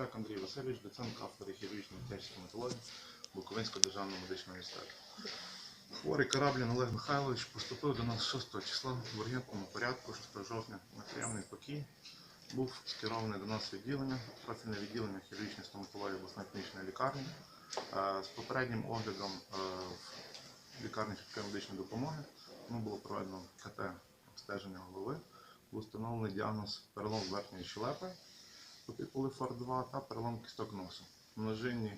Подоляк Андрій Васильович, доцент кафедри хірургічної та стоматології Буковинського державного медичного університету. Хворий Кораблін Олег Михайлович поступив до нас 6 числа в ургентному порядку 6 жовтня на приємний покій. Був скерований до нас відділення, профільне відділення хірургічної стоматології обласної клінічної лікарні Е, з попереднім оглядом е, в лікарні швидкої медичної допомоги. Йому було проведено КТ обстеження голови, був встановлений діагноз перелом верхньої щелепи по типу лифор 2 та перелом кісток носу. Множинні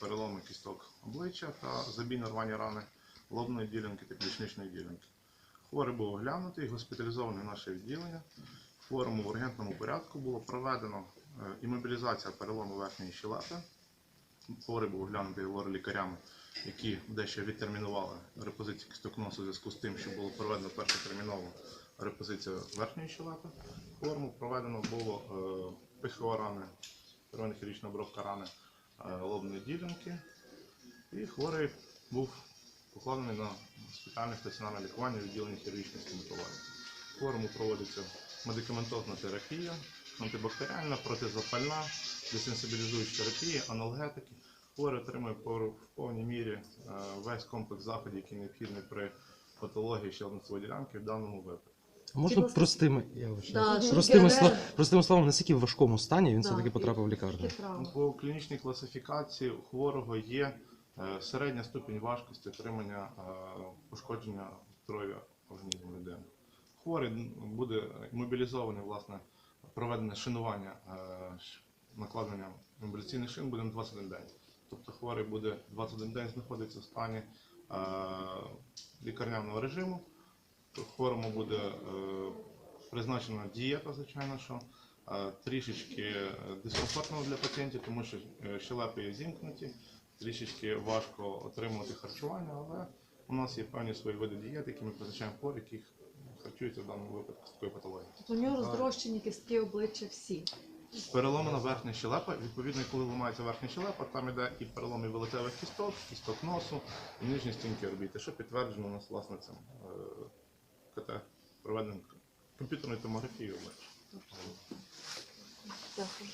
переломи кісток обличчя та забійно рвані рани лобної ділянки та ключничної ділянки. Хворий був оглянутий, госпіталізований в наше відділення. Хворому в ургентному порядку було проведено е, імобілізація перелому верхньої щелепи. Хворий був оглянутий лор-лікарями, які дещо відтермінували репозицію кісток носу у зв'язку з тим, що було проведено першотермінову репозицію верхньої щелепи. Хворому проведено було е, пихова рани, первинна хірургічна обробка рани е, лобної ділянки. І хворий був покладений на спеціальне стаціонарне лікування відділення хірургічної стоматології. Хворому проводиться медикаментозна терапія, антибактеріальна, протизапальна, десенсибілізуюча терапія, аналгетики. Хворий отримує в повній мірі е, весь комплекс заходів, який необхідний при патології щелепно ділянки в даному випадку. А Можна Типу, простими, я вибачаюсь. Да, простими, де- простими словами, наскільки в важкому стані він Да, все-таки потрапив в лікарню? Право. Ну, По клінічній класифікації у хворого є е, середня ступінь важкості отримання е, пошкодження здоров'я організму людини. Хворий буде імобілізований, власне, проведене шинування, е, ш- накладення імобіляційних шин буде на 21 день. Тобто хворий буде 21 день знаходитися в стані е, лікарняного режиму. Хворому буде е, призначена дієта, звичайно, що трішечки е, дискомфортно для пацієнтів, тому що е, щелепи є зімкнуті, трішечки важко отримувати харчування, але у нас є певні свої види дієт, які ми призначаємо хворих, яких харчуються в даному випадку з такою патологією. Тобто у нього роздрощені кістки обличчя всі. Переломана верхня щелепа, відповідно, коли ламається верхня щелепа, там іде і переломи велетевих кісток, кісток носу, і нижні стінки орбіти, що підтверджено у нас власне цим КТ проведеним комп'ютерною томографією обличчя. Дякую.